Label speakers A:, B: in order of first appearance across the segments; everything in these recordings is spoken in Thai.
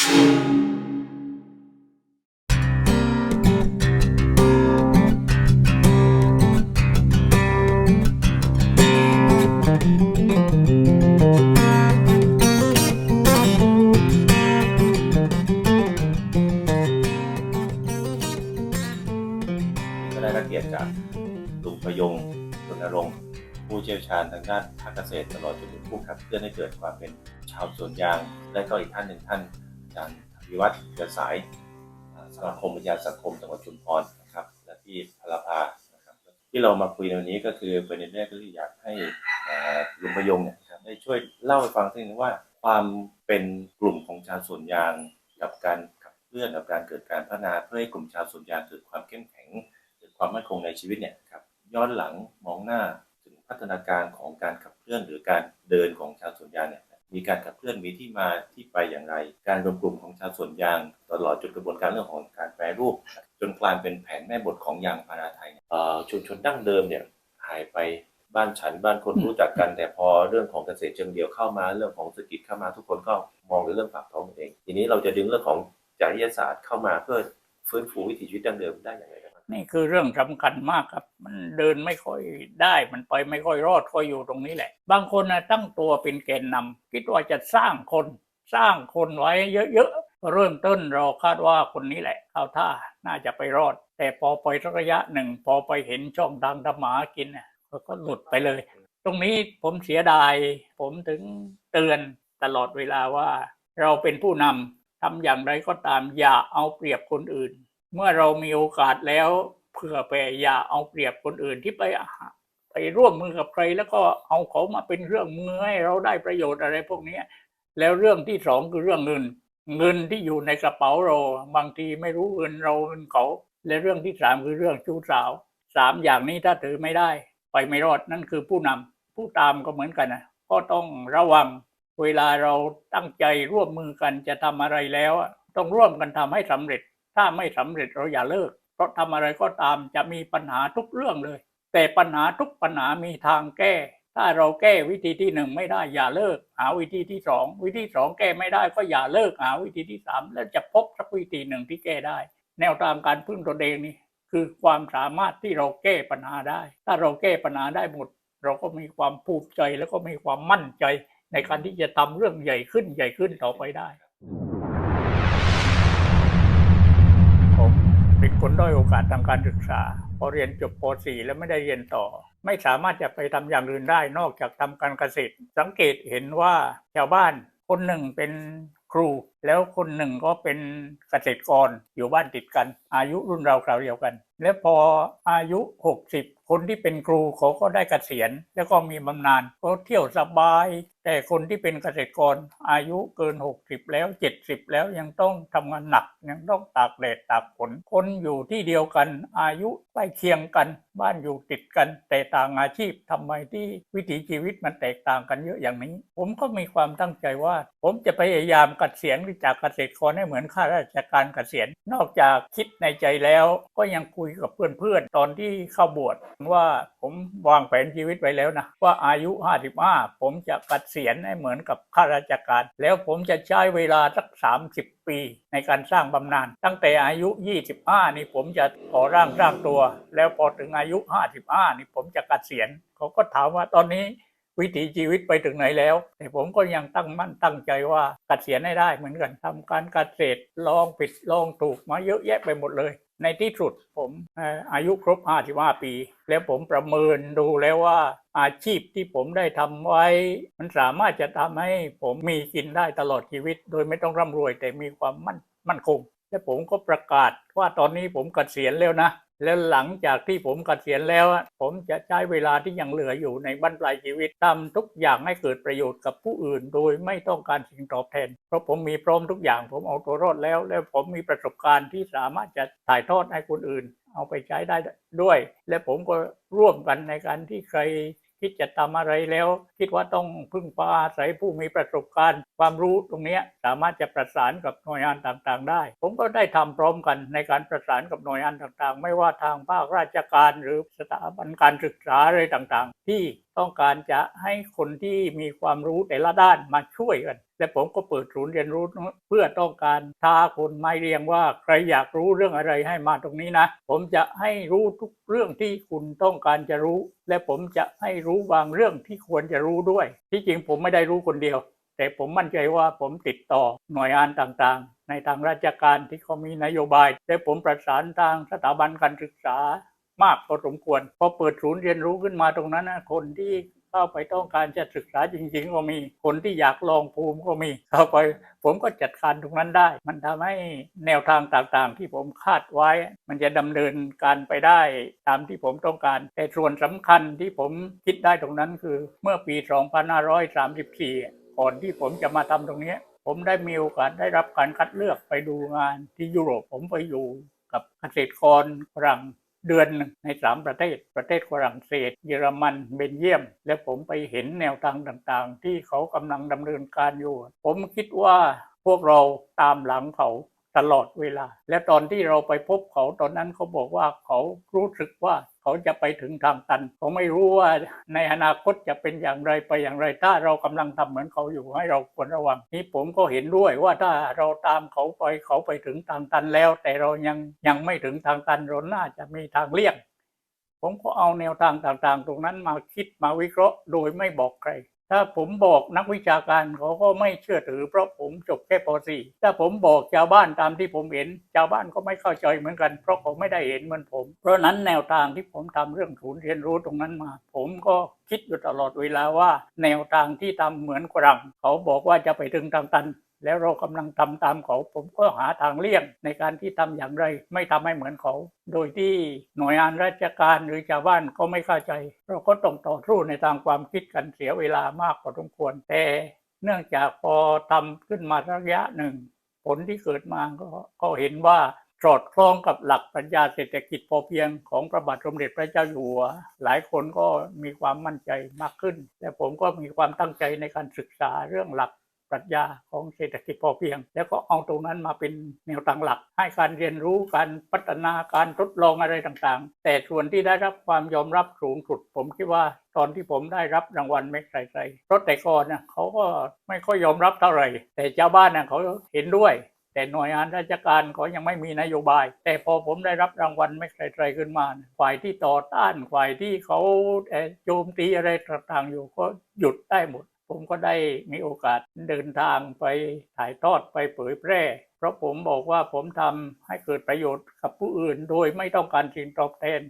A: ก็ได้รับเกียรติจากลุงประยงรณรงค์ผู้เชี่ยวชาญทางด้านภาคเกษตรตลอดจนถึงผู้ขับเคลื่อนให้เกิดความเป็นชาวสวนยาง และก็อีกท่านหนึ่งท่าน อาจารย์วิวัฒน์เกิดสายสมาคมวิทยาสังคมจังหวัดชุมพรนะครับ และที่พลภานะครับ ที่เรามาคุยในวันนี้ก็คือประเด็นแรกก็คืออยากให้ลุงประยงเนี่ยครับได้ช่วยเล่าให้ฟังสักนิดนึงว่า ความเป็นกลุ่มของชาวสวนยางกับการขับเคลื่อนกับการเกิดการพัฒนาเพื่อให้กลุ่มชาวสวนยางเกิดความเข้มแข็งเกิดความมั่นคงในชีวิตเนี่ยครับย้อนหลังมองหน้าถึงพัฒนาการของการขับเคลื่อนหรือการเดินของชาวสวนยางเนี่ย มีการขับเคลื่อนมีที่มาที่ไปอย่างไร การรวมกลุ่มของชาวสวนยาง ตลอดจนกระบวนการเรื่องของการแปรรูป จนกลายเป็นแผนแม่บทของยางพาราไทยชุมชนดั้งเดิมเนี่ยหายไปบ้านฉันบ้านคนรู้จักกัน แต่พอเรื่องของเกษตรเชิงเดียวเข้ามาเรื่องของเศรษฐกิจเข้ามาทุกคนก็มองในเรื่องปากท้องตัวเอง ทีนี้เราจะดึงเรื่องของจริยศาสตร์เข้ามาเพื่อฟื้นฟูวิถีชีวิตดั้งเดิมได้อย่างไร
B: นี่คือเรื่องสำคัญมากครับ มันเดินไม่ค่อยได้ มันไปไม่ค่อยรอดก็อยู่ตรงนี้แหละ บางคนนะตั้งตัวเป็นแกนนำคิดว่าจะสร้างคน สร้างคนไว้เยอะๆเริ่มต้นเราคาดว่าคนนี้แหละเข้าท่าน่าจะไปรอด แต่พอไประยะหนึ่ง พอไปเห็นช่องทางทำหมากินเนี่ยก็หลุดไปเลย ตรงนี้ผมเสียดาย ผมถึงเตือนตลอดเวลาว่า เราเป็นผู้นำทำอย่างไรก็ตามอย่าเอาเปรียบคนอื่น เมื่อเรามีโอกาสแล้วเพื่อไปอย่าเอาเปรียบคนอื่นที่ไปไปร่วมมือกับใคร แล้วก็เอาเขามาเป็นเรื่องมือให้เราได้ประโยชน์อะไรพวกนี้แล้วเรื่องที่สองคือเรื่องเงิน เงินที่อยู่ในกระเป๋าเรา บางทีไม่รู้เงินเราเงินเขาและเรื่องที่สามคือเรื่องชู้สาวสามอย่างนี้ถ้าถือไม่ได้ ไปไม่รอดนั่นคือผู้นำผู้ตามก็เหมือนกันนะก็ต้องระวัง เวลาเราตั้งใจร่วมมือกันจะทำอะไรแล้ว ต้องร่วมกันทำให้สำเร็จ ถ้าไม่สำเร็จเราอย่าเลิก เพราะทำอะไรก็ตามจะมีปัญหาทุกเรื่องเลย แต่ปัญหาทุกปัญหามีทางแก้ ถ้าเราแก้วิธีที่หนึ่งไม่ได้อย่าเลิก หาวิธีที่สองวิธีสองแก้ไม่ได้ก็อย่าเลิกหาวิธีที่สามแล้วจะพบสักวิธีหนึ่งที่แก้ได้ แนวทางการพึ่งตนเองนี่คือความสามารถที่เราแก้ปัญหาได้ ถ้าเราแก้ปัญหาได้หมด เราก็มีความภูมิใจแล้วก็มีความมั่นใจในการที่จะทำเรื่องใหญ่ขึ้นใหญ่ขึ้นต่อไปได้ คนด้อยโอกาสทางการศึกษา พอเรียนจบป .4 แล้วไม่ได้เรียนต่อ ไม่สามารถจะไปทำอย่างอื่นได้นอกจากทำการเกษตร สังเกตเห็นว่าชาวบ้านคนหนึ่งเป็นครูแล้วคนหนึ่งก็เป็นเกษตรกรอยู่บ้านติดกัน อายุรุ่นเราคราวเดียวกัน แล้วพออายุ 60 คนที่เป็นครูเขาก็ได้เกษียณแล้วก็มีบำนาญก็เที่ยวสบายแต่คนที่เป็นเกษตรกรอายุเกิน 60 แล้ว 70 แล้วยังต้องทำงานหนักยังต้องตากแดดตากฝนคนอยู่ที่เดียวกัน อายุใกล้เคียงกัน บ้านอยู่ติดกัน แต่ต่างอาชีพทำไมที่วิถีชีวิตมันแตกต่างกันเยอะอย่างนี้ ผมก็มีความตั้งใจว่า ผมจะพยายามเกษียณจากเกษตรกรให้เหมือนข้าราชการเกษียณนอกจากคิดในใจแล้ว ก็ยังคุยกับเพื่อนๆตอนที่เข้าบวชว่าผมวางแผนชีวิตไว้แล้วนะว่าอายุ 55 ผมจะเกษียณให้เหมือนกับข้าราชการ แล้วผมจะใช้เวลาสัก 30 ปีในการสร้างบำนาญตั้งแต่อายุ 25 นี่ผมจะขอร่างสร้างตัว แล้วพอถึงอายุ 55 นี่ผมจะเกษียณเขาก็ถามว่าตอนนี้วิถีชีวิตไปถึงไหนแล้ว แต่ผมก็ยังตั้งมั่นตั้งใจว่าเกษียณให้ได้เหมือนกันทำการเกษตรลองผิดลองถูกมาเยอะแยะไปหมดเลย ในที่สุดผมเอ่ออายุครบ 55 ปี แล้วผมประเมินดูแล้วว่าอาชีพที่ผมได้ทำไว้ มันสามารถจะทำให้ผมมีกินได้ตลอดชีวิต โดยไม่ต้องร่ำรวยแต่มีความมั่นมั่นคง และผมก็ประกาศว่าตอนนี้ผมเกษียณแล้วนะ แล้วหลังจากที่ผมเกษียณแล้ว ผมจะใช้เวลาที่ยังเหลืออยู่ในบั้นปลายชีวิตทำทุกอย่างให้เกิดประโยชน์กับผู้อื่น โดยไม่ต้องการสิ่งตอบแทน เพราะผมมีพร้อมทุกอย่างผมเอาตัวรอดแล้ว แล้วผมมีประสบการณ์ที่สามารถจะถ่ายทอดให้คนอื่น เอาไปใช้ได้ด้วย และผมก็ร่วมกันในการที่ใครคิดจะทำอะไรแล้ว คิดว่าต้องพึ่งพาอาศัยผู้มีประสบการณ์ ความรู้ตรงนี้สามารถจะประสานกับหน่วยงานต่างๆ ได้ ผมก็ได้ทำพร้อมกันในการประสานกับหน่วยงานต่างๆ ไม่ว่าทางภาคราชการหรือสถาบันการศึกษาอะไรต่างๆ ที่ต้องการจะให้คนที่มีความรู้แต่ละด้านมาช่วยกัน และผมก็เปิดศูนย์เรียนรู้เพื่อต้องการท้าคนไม่เรียงว่าใครอยากรู้เรื่องอะไรให้มาตรงนี้นะ ผมจะให้รู้ทุกเรื่องที่คุณต้องการจะรู้ และผมจะให้รู้บางเรื่องที่ควรจะรู้ด้วย ที่จริงผมไม่ได้รู้คนเดียว แต่ผมมั่นใจว่าผมติดต่อหน่วยงานต่างๆ ในทางราชการที่เขามีนโยบายและผมประสานทางสถาบันการศึกษามากพอสมควรพอเปิดศูนย์เรียนรู้ขึ้นมาตรงนั้นนะคนที่เข้าไปต้องการจะศึกษาจริงๆ ก็มี คนที่อยากลองภูมิก็มี เข้าไปผมก็จัดการตรงนั้นได้ มันทำให้แนวทางต่างๆ ที่ผมคาดไว้ มันจะดำเนินการไปได้ตามที่ผมต้องการ แต่ส่วนสำคัญที่ผมคิดได้ตรงนั้นคือเมื่อปี 2534 ก่อนที่ผมจะมาทำตรงเนี้ยผมได้มีโอกาสได้รับการคัดเลือกไปดูงานที่ยุโรปผมไปอยู่กับเกษตรกรฝรั่งเดือนหนึ่งในสามประเทศ ประเทศฝรั่งเศส เยอรมันเบลเยียม และผมไปเห็นแนวทางต่างๆ ที่เขากำลังดำเนินการอยู่ ผมคิดว่าพวกเราตามหลังเขาตลอดเวลา และตอนที่เราไปพบเขาตอนนั้นเขาบอกว่าเขารู้สึกว่า เขาจะไปถึงทางตันเขาไม่รู้ว่าในอนาคตจะเป็นอย่างไรไปอย่างไร ถ้าเรากำลังทำเหมือนเขาอยู่ให้เราควรระวัง นี่ผมก็เห็นด้วยว่าถ้าเราตามเขาไปเขาไปถึงทางตันแล้ว แต่เรายังยังไม่ถึงทางตันเราน่าจะมีทางเลี่ยงผมก็เอาแนวทางต่างๆ ตรงนั้นมาคิดมาวิเคราะห์โดยไม่บอกใคร ถ้าผมบอกนักวิชาการเขาก็ไม่เชื่อถือเพราะผมจบแค่ป .4 ถ้าผมบอกชาวบ้านตามที่ผมเห็น ชาวบ้านก็ไม่เข้าใจเหมือนกัน เพราะเขาไม่ได้เห็นเหมือนผม เพราะนั้นแนวทางที่ผมทำเรื่องศูนย์เรียนรู้ตรงนั้นมา ผมก็คิดอยู่ตลอดเวลาว่า แนวทางที่ทำเหมือนกรังเขาบอกว่าจะไปถึงทางตัน แล้วเรากำลังทำตามเขา ผมก็หาทางเลี่ยงในการที่ทำอย่างไร ไม่ทำให้เหมือนเขา โดยที่หน่วยงานราชการหรือชาวบ้านก็ไม่เข้าใจ เราก็ต้องต่อสู้ในทางความคิดกันเสียเวลามากพอสมควร แต่เนื่องจากพอทำขึ้นมาระยะหนึ่ง ผลที่เกิดมาก็ก็เห็นว่าสอดคล้องกับหลักปรัชญาเศรษฐกิจพอเพียงของพระบาทสมเด็จพระเจ้าอยู่หัว หลายคนก็มีความมั่นใจมากขึ้น และผมก็มีความตั้งใจในการศึกษาเรื่องหลัก ปรัชญาของเศรษฐกิจพอเพียง แล้วก็เอาตรงนั้นมาเป็นแนวทางหลัก ให้การเรียนรู้การพัฒนาการทดลองอะไรต่างๆ แต่ส่วนที่ได้รับความยอมรับสูงสุด ผมคิดว่าตอนที่ผมได้รับรางวัลแม็กไซไซราะแต่ก่อนนะเขาก็ไม่ค่อยยอมรับเท่าไหร่ แต่ชาวบ้านนะเขาเห็นด้วยแต่หน่วยงานราชการเขายังไม่มีนโยบาย แต่พอผมได้รับรางวัลไม่ไกลๆขึ้นมา ฝ่ายที่ต่อต้านฝ่ายที่เขาโจมตีอะไรต่างๆอยู่ก็หยุดได้หมด ผมก็ได้มีโอกาสเดินทางไปถ่ายทอดไปเผยแพร่ เพราะผมบอกว่าผมทำให้เกิดประโยชน์กับผู้อื่น โดยไม่ต้องการสิ่งตอบแทน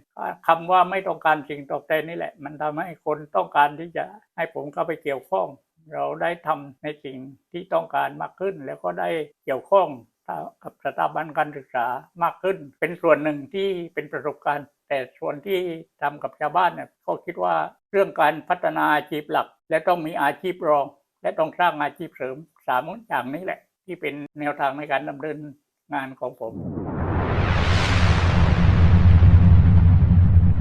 B: คำว่าไม่ต้องการสิ่งตอบแทนนี่แหละ มันทำให้คนต้องการที่จะให้ผมเข้าไปเกี่ยวข้อง เราได้ทำในสิ่งที่ต้องการมากขึ้น แล้วก็ได้เกี่ยวข้องกับสถาบันการศึกษามากขึ้น เป็นส่วนหนึ่งที่เป็นประสบการณ์ แต่ส่วนที่ทำกับชาวบ้านเนี่ยก็คิดว่าเรื่องการพัฒนาอาชีพหลัก และต้องมีอาชีพรอง และต้องสร้างอาชีพเสริมสามอย่างนี้แหละ ที่เป็นแนวทางในการดำเนินงานของผม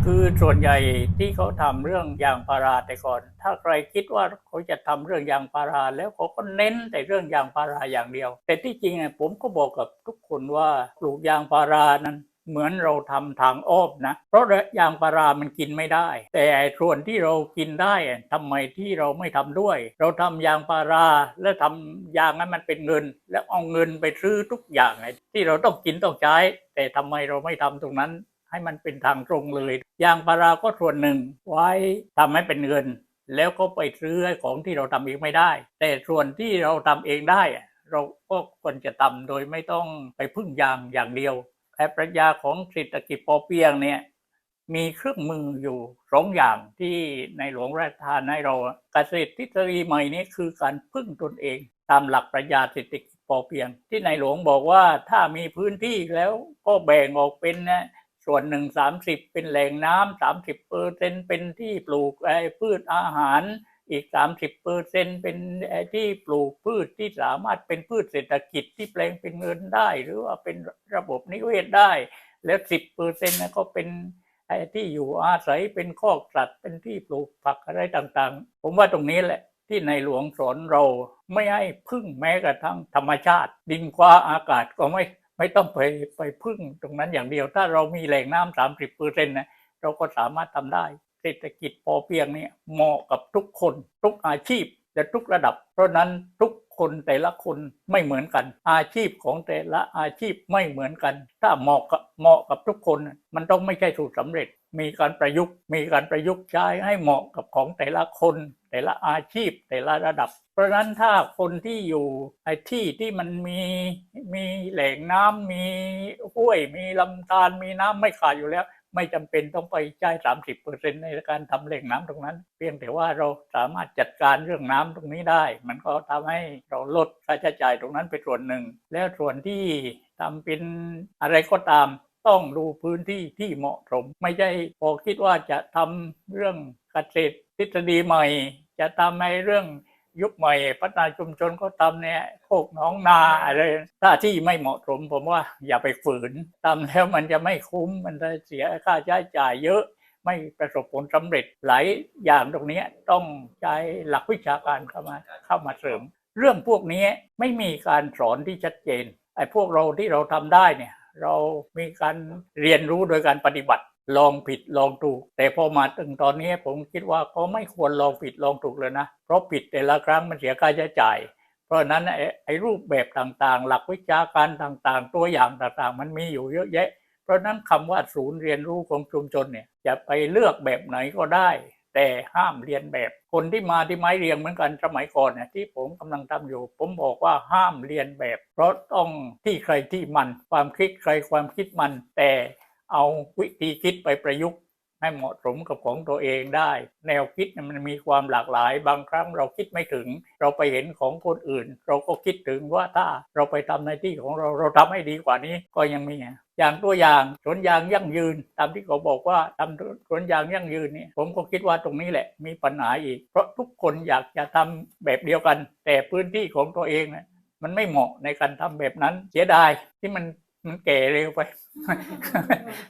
B: คือส่วนใหญ่ที่เขาทำเรื่องยางพาราแต่ก่อน ถ้าใครคิดว่าเขาจะทำเรื่องยางพาราแล้วเขาก็เน้นแต่เรื่องยางพาราอย่างเดียว แต่ที่จริงเนี่ยผมก็บอกกับทุกคนว่าปลูกยางพารานั้น เหมือนเราทำทางอ้อมนะ เพราะยางพารามันกินไม่ได้ แต่ส่วนที่เรากินได้อะทำไมที่เราไม่ทำด้วย เราทำยางพาราแล้วทำยางให้มันเป็นเงิน แล้วเอาเงินไปซื้อทุกอย่างที่เราต้องกินต้องใช้ แต่ทำไมเราไม่ทำตรงนั้นให้มันเป็นทางตรงเลย ยางพาราก็ส่วนหนึ่งไว้ทำให้เป็นเงิน แล้วก็ไปซื้อของที่เราทำเองไม่ได้ แต่ส่วนที่เราทำเองได้ เราก็ควรจะทำโดยไม่ต้องไปพึ่งยางอย่างเดียว ปรัชญาของเศรษฐกิจพอเพียงเนี่ยมีเครื่องมืออยู่สองอย่างที่ในหลวงราชทานให้เราเกษตรทฤษฎีใหม่นี้คือการพึ่งตนเอง ตามหลักปรัชญาเศรษฐกิจพอเพียง ที่ในหลวงบอกว่าถ้ามีพื้นที่แล้วก็แบ่งออกเป็นนะส่วนหนึ่งสามสิบเป็นแหล่งน้ำสามสิบเปอร์เซ็นเป็นที่ปลูกไอ้พืชอาหาร อีกสามสิบเปอร์เซ็นเป็นที่ปลูกพืชที่สามารถเป็นพืชเศรษฐกิจที่แปลงเป็นเงินได้ หรือว่าเป็นระบบนิเวศได้ แล้วสิบเปอร์เซ็นต์ก็เป็นที่อยู่อาศัยเป็นคอกสัตว์เป็นที่ปลูกผักอะไรต่างๆ ผมว่าตรงนี้แหละที่ในหลวงสอนเราไม่ให้พึ่งแม้กระทั่งธรรมชาติ ดินฟ้าอากาศก็ไม่ไม่ต้องไปไปพึ่งตรงนั้นอย่างเดียว ถ้าเรามีแหล่งน้ำสามสิบเปอร์เซ็นต์นะเราก็สามารถทำได้ เศรษฐกิจพอเพียงเนี่ยเหมาะกับทุกคนทุกอาชีพและทุกระดับ เพราะนั้นทุกคนแต่ละคนไม่เหมือนกัน อาชีพของแต่ละอาชีพไม่เหมือนกัน ถ้าเหมาะกับเหมาะกับทุกคนมันต้องไม่ใช่สูตรสำเร็จ มีการประยุกต์ มีการประยุกต์ใช้ให้เหมาะกับของแต่ละคน แต่ละอาชีพแต่ละระดับ เพราะฉะนั้นถ้าคนที่อยู่ไอ้ที่ที่มันมีมีแหล่งน้ำมีห้วยมีลำธารมีน้ำไม่ขาดอยู่แล้ว ไม่จำเป็นต้องไปใช้สามสิบเปอร์เซ็นในการทำแหล่งน้ำตรงนั้น เพียงแต่ว่าเราสามารถจัดการเรื่องน้ำตรงนี้ได้ มันก็ทำให้เราลดค่าใช้จ่ายตรงนั้นไปส่วนหนึ่ง แล้วส่วนที่ทำเป็นอะไรก็ตามต้องดูพื้นที่ที่เหมาะสม ไม่ใช่พอคิดว่าจะทำเรื่องเกษตรทฤษฎีใหม่ จะทำในเรื่อง ยุคใหม่พัฒนาชุมชนก็ทำเนี่ยโคกหน้องนาอะไรถ้าที่ไม่เหมาะสมผมว่าอย่าไปฝืนทำแล้วมันจะไม่คุ้มมันจะเสียค่าใช้จ่ายเยอะไม่ประสบผลสำเร็จหลายอย่างตรงนี้ต้องใช้หลักวิชาการเข้ามาเข้ามาเสริม เรื่องพวกนี้ไม่มีการสอนที่ชัดเจนไอ้พวกเราที่เราทำได้เนี่ยเรามีการเรียนรู้โดยการปฏิบัติ ลองผิดลองถูก แต่พอมาถึงตอนนี้ผมคิดว่าเขาไม่ควรลองผิดลองถูกเลยนะ เพราะผิดแต่ละครั้งมันเสียค่าใช้จ่าย เพราะนั้นไอ้รูปแบบต่างๆ หลักวิชาการต่างๆ ตัวอย่างต่างๆ มันมีอยู่เยอะแยะ เพราะนั้นคำว่าศูนย์เรียนรู้ของชุมชนเนี่ยจะไปเลือกแบบไหนก็ได้ แต่ห้ามเรียนแบบคนที่มาที่ไม้เรียงเหมือนกันสมัยก่อนเนี่ยที่ผมกำลังทำอยู่ ผมบอกว่าห้ามเรียนแบบ เพราะต้องที่ใครที่มันความคิดใครความคิดมันแต่ เอาวิธีคิดไปประยุกต์ให้เหมาะสมกับของตัวเองได้ แนวคิดมันมีความหลากหลาย บางครั้งเราคิดไม่ถึง เราไปเห็นของคนอื่น เราก็คิดถึงว่าถ้าเราไปทำในที่ของเราเราทำให้ดีกว่านี้ก็ยังมีอย่างตัวอย่างสวนยางยั่งยืน ตามที่เขาบอกว่าทำสวนยางยั่งยืนนี่ผมก็คิดว่าตรงนี้แหละมีปัญหาอีก เพราะทุกคนอยากจะทำแบบเดียวกัน แต่พื้นที่ของตัวเองเนี่ยมันไม่เหมาะในการทำแบบนั้นเสียดายที่มัน มันแก่เร็วไป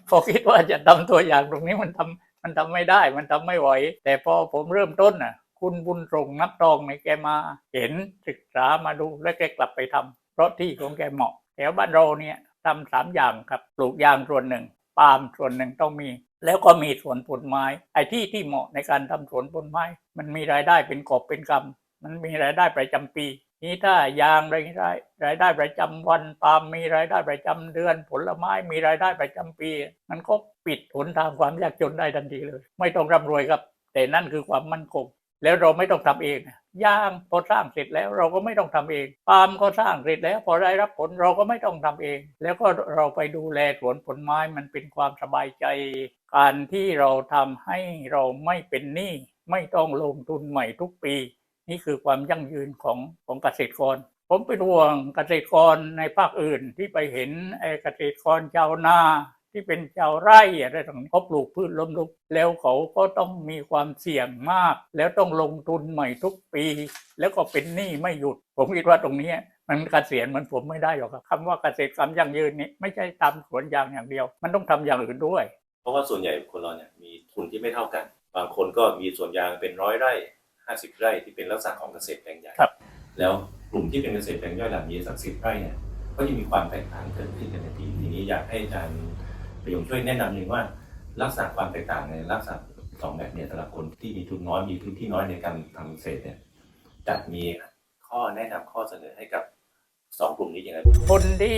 B: พอคิดว่าจะทำตัวอย่างตรงนี้มันทำมันทำไม่ได้มันทำไม่ไหว แต่พอผมเริ่มต้นน่ะ คุณบุญส่งนับตองในแกมา เห็นศึกษามาดูแล้วแกกลับไปทำเพราะที่ของแกเหมาะแถวบ้านเราเนี่ยทำสามอย่างครับปลูกยางส่วนหนึ่งปาล์มส่วนหนึ่งต้องมี แล้วก็มีสวนผลไม้ไอ้ที่ที่เหมาะในการทำสวนผลไม้ มันมีรายได้เป็นกอบเป็นกำมันมีรายได้ประจำปี นี้ถ้ายางรายได้รายได้ประจำวันปาล์มมีรายได้ประจำเดือน ผลไม้มีรายได้ประจำปี มันก็ปิดหนทางความยากจนได้ทันทีเลย ไม่ต้องร่ำรวยครับ แต่นั่นคือความมั่นคง แล้วเราไม่ต้องทำเองยางพอสร้างเสร็จแล้วเราก็ไม่ต้องทำเองปาล์มก็สร้างเสร็จแล้ว พอได้รับผลเราก็ไม่ต้องทำเอง แล้วก็เราไปดูแลสวนผลไม้มันเป็นความสบายใจ การที่เราทำให้เราไม่เป็นหนี้ไม่ต้องลงทุนใหม่ทุกปี นี่คือความยั่งยืนของของเกษตรกร ผมเป็นห่วงเกษตรกรในภาคอื่นที่ไปเห็นไอ้เกษตรกรชาวนาที่เป็นชาวไร่อะไรต่างๆเขาปลูกพืชล้มลุก แล้วเขาก็ต้องมีความเสี่ยงมาก แล้วต้องลงทุนใหม่ทุกปี แล้วก็เป็นหนี้ไม่หยุด ผมคิดว่าตรงนี้มันเกษียณมันผมไม่ได้หรอกครับคำว่าเกษตรกรรมยั่งยืนนี้ไม่ใช่ทำสวนยางอย่างเดียว มันต้องทำอย่างอื่นด้วย
A: เพราะว่าส่วนใหญ่คนเราเนี่ยมีทุนที่ไม่เท่ากัน บางคนก็มีสวนยางเป็นร้อยไร่ ห้าสิบไร่ที่เป็นลักษณะของเกษตรแปลงใหญ่
B: ครับ
A: แล้วกลุ่มที่เป็นเกษตรแปลงย่อยแบบนี้สักสิบไร่เนี่ยก็จะมีความแตกต่างเกิดขึ้นกันในทีทีนี้อยากให้อาจารย์ประยงช่วยแนะนำหนึ่งว่าลักษณะความแตกต่างในลักษณะสองแบบเนี่ยสำหรับคนที่มีทุนน้อยมีพื้นที่น้อยในการทำเกษตรเนี่ยจะมีข้อแนะนำข้อเสนอให้กับ สองกลุ่มนี้ยังไง
B: คนที่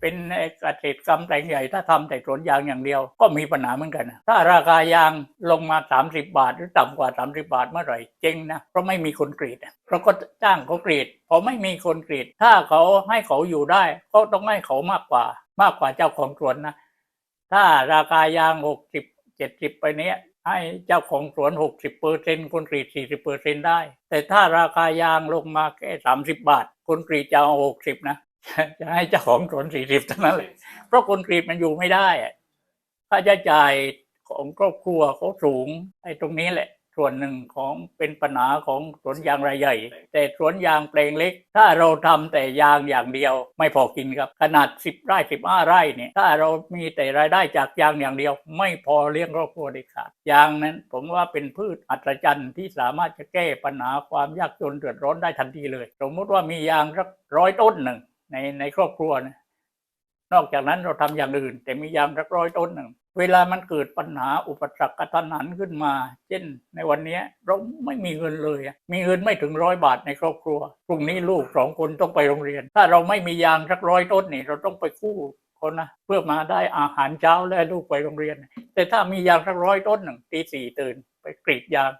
B: เป็นเกษตรกรรมแปลงใหญ่ ถ้าทำแต่สวนยางอย่างเดียว ก็มีปัญหาเหมือนกันนะถ้าราคายางลงมา 30 บาท หรือต่ำกว่า 30 บาทเมื่อไหร่เจ๊งนะเพราะไม่มีคนกรีดอะเราะก็จ้างเขากรีดพอไม่มีคนกรีด ถ้าเขาให้เขาอยู่ได้ก็ต้องให้เขามากกว่า มากกว่าเจ้าของสวนนะถ้าราคายาง 60 70 ไปเนี้ย ให้เจ้าของสวน 60เปอร์เซ็นคนกรีด 40เปอร์เซ็นได้ แต่ถ้าราคายางลงมาแค่ 30 บาท คนกรีดจะเอา 60 นะ จะให้เจ้าของสวน 40เท่านั้นเลย เพราะคนกรีดมันอยู่ไม่ได้ค่าใช้จ่ายของครอบครัวเขาสูงไอ้ตรงนี้แหละ ส่วนหนึ่งของเป็นปัญหาของสวนยางรายใหญ่ แต่สวนยางแปลงเล็ก ถ้าเราทำแต่ยางอย่างเดียว ไม่พอกินครับ ขนาด 10 ไร่ 15 ไร่เนี่ยถ้าเรามีแต่รายได้จากยางอย่างเดียว ไม่พอเลี้ยงครอบครัวเด็ดขาดยางนั้น ผมว่าเป็นพืชอัศจรรย์ที่สามารถจะแก้ปัญหาความยากจนเดือดร้อนได้ทันทีเลย สมมติว่ามียางสักร้อยต้นหนึ่งในในครอบครัวนะนอกจากนั้นเราทำอย่างอื่น แต่มียางสักร้อยต้นหนึ่ง เวลามันเกิดปัญหาอุปสรรคกระทันหันขึ้นมา เช่น ในวันนี้เราไม่มีเงินเลย มีเงินไม่ถึงร้อยบาทในครอบครัวพรุ่งนี้ลูกสองคนต้องไปโรงเรียน ถ้าเราไม่มียางสักร้อยต้นนี่เราต้องไปกู้คนนะเพื่อมาได้อาหารเช้าและลูกไปโรงเรียน แต่ถ้ามียางสักร้อยต้นหนึ่งตีสี่ตื่นไปกรีดยาง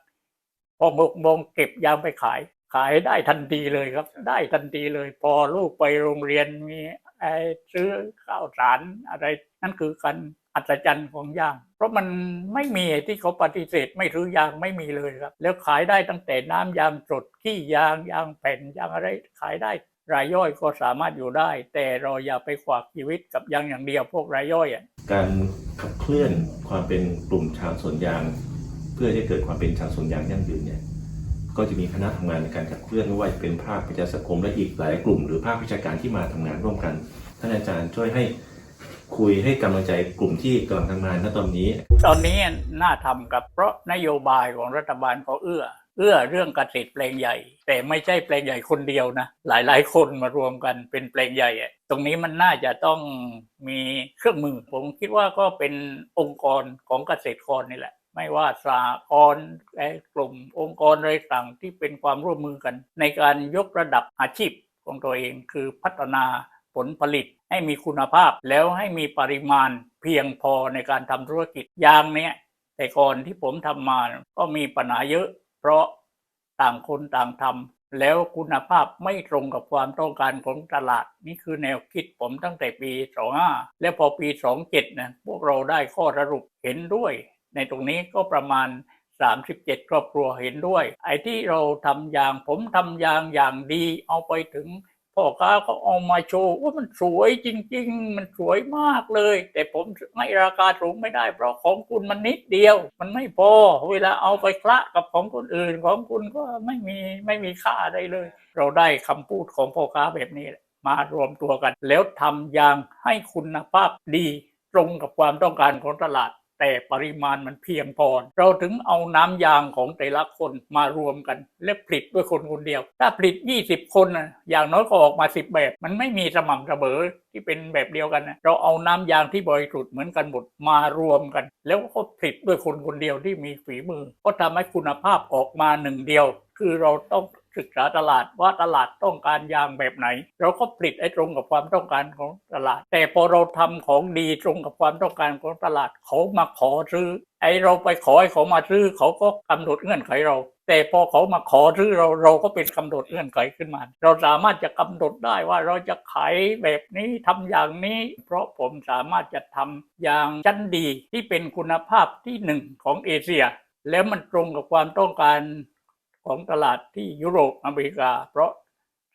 B: พอหกโมงเก็บยางไปขาย ขายได้ทันทีเลยครับ ได้ทันทีเลย พอลูกไปโรงเรียนมีไอ้ซื้อข้าวสารอะไรนั่นคือการ อัศจรรย์ของยาง เพราะมันไม่มีที่เขาปฏิเสธไม่ซื้อยางไม่มีเลยครับ แล้วขายได้ตั้งแต่น้ำยางสดขี้ยางยางแผ่นยางอะไรขายได้รายย่อยก็สามารถอยู่ได้ แต่เราอย่าไปขวากชีวิตกับยางอย่างเดียวพวกรายย่อยอะ
A: การขับเคลื่อนความเป็นกลุ่มชาวสวนยาง เพื่อให้เกิดความเป็นชาวสวนยางยั่งยืนเนี่ยก็จะมีคณะทำงานในการขับเคลื่อนไม่ว่าจะเป็นภาคประชาสังคมและอีกหลายกลุ่ม หรือภาควิชาการที่มาทำงานร่วมกันท่านอาจารย์ช่วยให้ คุยให้กำลังใจกลุ่มที่กำลังทำงานณตอนนี้
B: ตอนนี้น่าทำกับเพราะนโยบายของรัฐบาลเขาเอื้อ เอื้อเรื่องเกษตรแปลงใหญ่ แต่ไม่ใช่แปลงใหญ่คนเดียวนะ หลายๆ คนมารวมกันเป็นแปลงใหญ่ตรงนี้มันน่าจะต้องมีเครื่องมือ ผมคิดว่าก็เป็นองค์กรของเกษตรกรนี่แหละไม่ว่าสหกรณ์และกลุ่มองค์กรอะไรต่างที่เป็นความร่วมมือกัน ในการยกระดับอาชีพของตัวเองคือพัฒนา ผลผลิตให้มีคุณภาพแล้วให้มีปริมาณเพียงพอในการทำธุรกิจยางเนี้ยแต่ก่อนที่ผมทำมาก็มีปัญหาเยอะ เพราะต่างคนต่างทำแล้วคุณภาพไม่ตรงกับความต้องการของตลาด นี่คือแนวคิดผมตั้งแต่ปี 25 แล้วพอปี 27นะพวกเราได้ข้อสรุปเห็นด้วย ในตรงนี้ก็ประมาณ 37 ครอบครัวเห็นด้วย ไอ้ที่เราทำอย่างผมทำอย่างอย่างดีเอาไปถึง พ่อค้าก็เอามาโชว์ว่ามันสวยจริง ๆ มันสวยมากเลย แต่ผมให้ราคาสูงไม่ได้ เพราะของคุณมันนิดเดียว มันไม่พอ เวลาเอาไปคละกับของคนอื่นของคุณก็ไม่มีไม่มีค่าอะไรเลย เราได้คำพูดของพ่อค้าแบบนี้มารวมตัวกัน แล้วทำอย่างให้คุณภาพดี ตรงกับความต้องการของตลาด แต่ปริมาณมันเพียงพอ เราถึงเอาน้ำยางของแต่ละคนมารวมกัน และผลิตด้วยคนคนเดียว ถ้าผลิต 20 คนนะอย่างน้อยก็ออกมา 10 แบบ มันไม่มีสม่ำเสมอที่เป็นแบบเดียวกันนะเราเอาน้ำยางที่บริสุทธิ์เหมือนกันหมดมารวมกัน แล้วก็ผลิตด้วยคนคนเดียวที่มีฝีมือ ก็ทำให้คุณภาพออกมาหนึ่งเดียว คือเราต้อง ศึกษาตลาดว่าตลาดต้องการยางแบบไหน เราก็ผลิตให้ตรงกับความต้องการของตลาด แต่พอเราทำของดีตรงกับความต้องการของตลาดเขามาขอซื้อ ไอเราไปขอให้เขามาซื้อเขาก็กำหนดเงื่อนไขเรา แต่พอเขามาขอซื้อเราเราก็เป็นกำหนดเงื่อนไขขึ้นมา เราสามารถจะกำหนดได้ว่าเราจะขายแบบนี้ทำอย่างนี้ เพราะผมสามารถจะทำอย่างชั้นดีที่เป็นคุณภาพที่หนึ่งของเอเชีย แล้วมันตรงกับความต้องการ ของตลาดที่ยุโรปอเมริกา เพราะ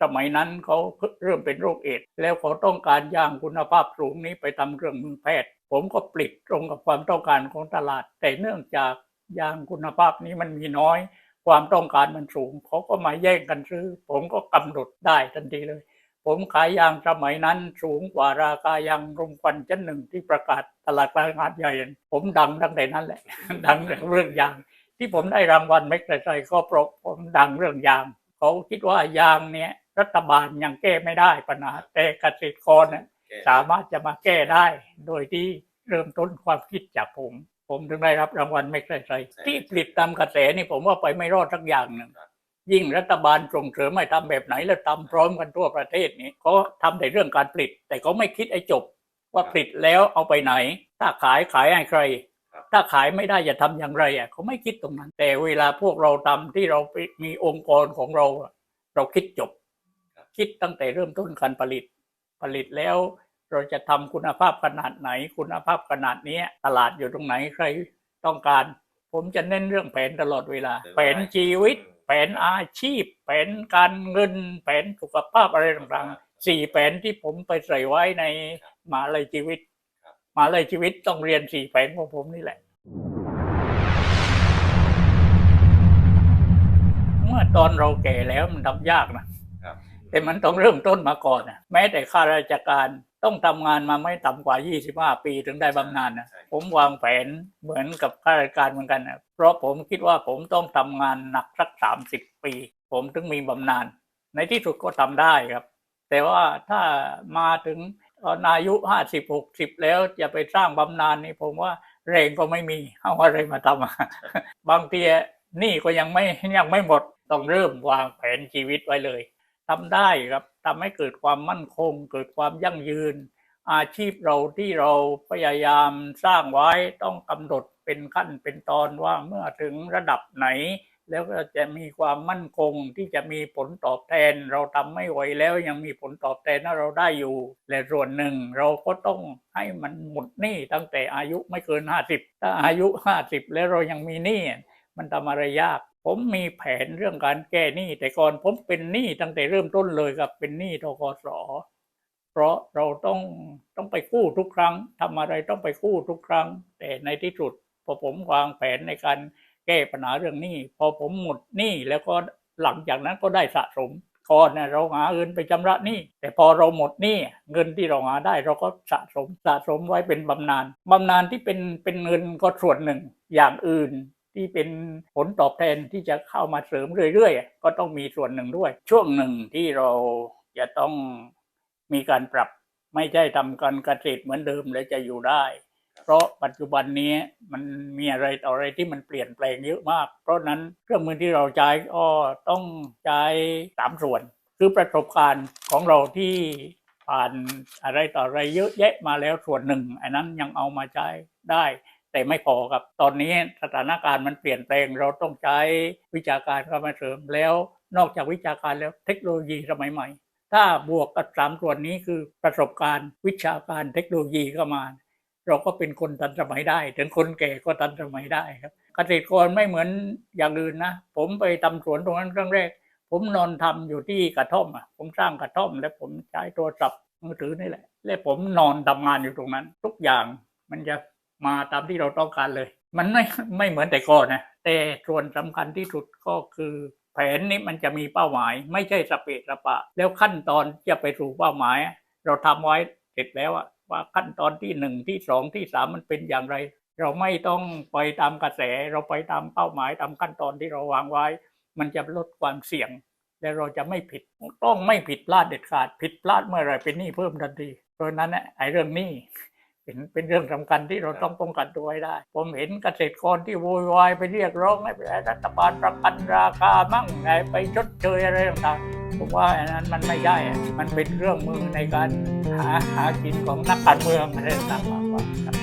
B: สมัยนั้นเขาเริ่มเป็นโรคเอดส์แล้วเขาต้องการยางคุณภาพสูงนี้ไปทำเครื่องมือแพทย์ ผมก็ผลิตตรงกับความต้องการของตลาด แต่เนื่องจากยางคุณภาพนี้มันมีน้อย ความต้องการมันสูงเขาก็มาแย่งกันซื้อ ผมก็กำหนดได้ทันทีเลย ผมขายยางสมัยนั้นสูงกว่าราคายางรมควันชั้นหนึ่งที่ประกาศตลาดกลางหาดใหญ่ผมดังตั้งแต่นั้นแหละ ดังเรื่องยาง ที่ผมได้รางวัลแม็กซ์ไซก็เพราะผมดังเรื่องยาง เขาคิดว่ายางเนี้ยรัฐบาลยังแก้ไม่ได้ปัญหาแต่เกษตรกรน่ะสามารถจะมาแก้ได้ โดยที่เริ่มต้นความคิดจากผม ผมถึงได้รับรางวัลแม็กซ์ไซที่ผลิตตามกระแสนี่ผมว่าไปไม่รอดสักอย่างหนึ่งยิ่งรัฐบาลส่งเสริมให้ทำแบบไหนแล้วทำพร้อมกันทั่วประเทศนี้เขาทำแต่เรื่องการผลิต แต่เขาไม่คิดไอ้จบ ว่าผลิตแล้วเอาไปไหน ถ้าขายขายให้ใคร ถ้าขายไม่ได้จะทำอย่างไรอะเขาไม่คิดตรงนั้น แต่เวลาพวกเราทำที่เราไปมีองค์กรของเราอะเราคิดจบ คิดตั้งแต่เริ่มต้นการผลิต ผลิตแล้วเราจะทำคุณภาพขนาดไหน คุณภาพขนาดเนี้ยตลาดอยู่ตรงไหนใครต้องการ ผมจะเน้นเรื่องแผนตลอดเวลา แผนชีวิต แผนอาชีพ แผนการเงิน แผนสุขภาพอะไรต่างๆสี่แผนที่ผมไปใส่ไว้ในมหาลัยชีวิต มหาลัยชีวิตต้องเรียนสี่แผนของผมนี่แหละ เมื่อตอนเราแก่แล้วมันทำยากนะครับแต่มันต้องเริ่มต้นมาก่อนนะแม้แต่ข้าราชการต้องทำงานมาไม่ต่ำกว่า 25 ปีถึงได้บำนาญนะ
A: ใช่
B: ผมวางแผนเหมือนกับข้าราชการเหมือนกันนะเพราะผมคิดว่าผมต้องทำงานหนักสัก 30 ปี ผมถึงมีบำนาญในที่สุดก็ทำได้ครับ แต่ว่าถ้ามาถึงต อนอายุห้าสิบหกสิบแล้วจะไปสร้างบำนาญนี่ผมว่าแรงก็ไม่มีเอาอะไรมาทำบางทีนี่ก็ยังไม่ยังไม่หมดต้องเริ่มวางแผนชีวิตไว้เลยทำได้ครับทำให้เกิดความมั่นคง เกิดความยั่งยืน อาชีพเราที่เราพยายามสร้างไว้ต้องกำหนดเป็นขั้นเป็นตอนว่าเมื่อถึงระดับไหน แล้วก็จะมีความมั่นคงที่จะมีผลตอบแทน เราทำไม่ไหวแล้วยังมีผลตอบแทนถ้าเราได้อยู่ และส่วนหนึ่งเราก็ต้องให้มันหมดหนี้ตั้งแต่อายุไม่เกิน 50 ถ้าอายุ 50 แล้วเรายังมีหนี้มันทำอะไรยาก ผมมีแผนเรื่องการแก้หนี้แต่ก่อนผมเป็นหนี้ตั้งแต่เริ่มต้นเลยครับเป็นหนี้ทกสเพราะเราต้องต้องไปกู้ทุกครั้งทำอะไรต้องไปกู้ทุกครั้ง แต่ในที่สุดพอผมวางแผนในการ ก้ปัญหาเรื่องนี้ พอผมหมดหนี้แล้วก็หลังจากนั้นก็ได้สะสมก่อนเนี่ยเราหาเงินไปชำระหนี้แต่พอเราหมดหนี้เงินที่เราหาได้เราก็สะสมสะสมไว้เป็นบำนาญบำนาญที่เป็นเป็นเงินก็ส่วนหนึ่งอย่างอื่นที่เป็นผลตอบแทนที่จะเข้ามาเสริมเรื่อยๆ ก็ต้องมีส่วนหนึ่งด้วย ช่วงหนึ่งที่เราจะต้องมีการปรับไม่ใช่ทำการเกษตรเหมือนเดิมแล้วจะอยู่ได้ เพราะปัจจุบันนี้มันมีอะไรต่ออะไรที่มันเปลี่ยนแปลงเยอะมาก เพราะนั้นเครื่องมือที่เราใช้ก็ต้องใช้สามส่วน คือประสบการณ์ของเราที่ผ่านอะไรต่ออะไรเยอะแยะมาแล้วส่วนหนึ่งอันนั้นยังเอามาใช้ได้แต่ไม่พอครับตอนนี้สถานการณ์มันเปลี่ยนแปลงเราต้องใช้วิชาการเข้ามาเสริมแล้ว นอกจากวิชาการแล้วเทคโนโลยีสมัยใหม่ ถ้าบวกกับสามส่วนนี้คือประสบการณ์วิชาการเทคโนโลยีเข้ามา เราก็เป็นคนทันสมัยได้ ถึงคนแก่ก็ทันสมัยได้ครับเกษตรกรไม่เหมือนอย่างอื่นนะ ผมไปทำสวนตรงนั้นครั้งแรก ผมนอนทำอยู่ที่กระท่อมอะผมสร้างกระท่อม และผมใช้โทรศัพท์มือถือนี่แหละ และผมนอนทำงานอยู่ตรงนั้น ทุกอย่างมันจะมาตามที่เราต้องการเลย มันไม่ไม่เหมือนแต่ก่อนนะแต่ส่วนสำคัญที่สุดก็คือแผนนี้มันจะมีเป้าหมาย ไม่ใช่สเปะสปะ แล้วขั้นตอนจะไปสู่เป้าหมาย เราทำไว้เสร็จแล้วอะ ว่าขั้นตอนที่หนึ่งที่สองที่สามมันเป็นอย่างไร เราไม่ต้องไปตามกระแสเราไปตามเป้าหมายตามขั้นตอนที่เราวางไว้ มันจะลดความเสี่ยงและเราจะไม่ผิดต้องไม่ผิดพลาดเด็ดขาด ผิดพลาดเมื่อไรเป็นหนี้เพิ่มทันทีเพราะนั้นนะไอ้เรื่องหนี้เป็นเป็นเรื่องสำคัญที่เราต้องป้องกันตัวไว้ได้ ผมเห็นเกษตรกรที่โวยวายไปเรียกร้องให้รัฐบาลประกันราคามั่งไงไปชดเชยอะไรต่างๆ ผมว่าอันนั้นมันไม่ได้อะมันเป็นเรื่องมือในการหาหากินของนักการเมืองอะไรต่างๆมากกว่าครับ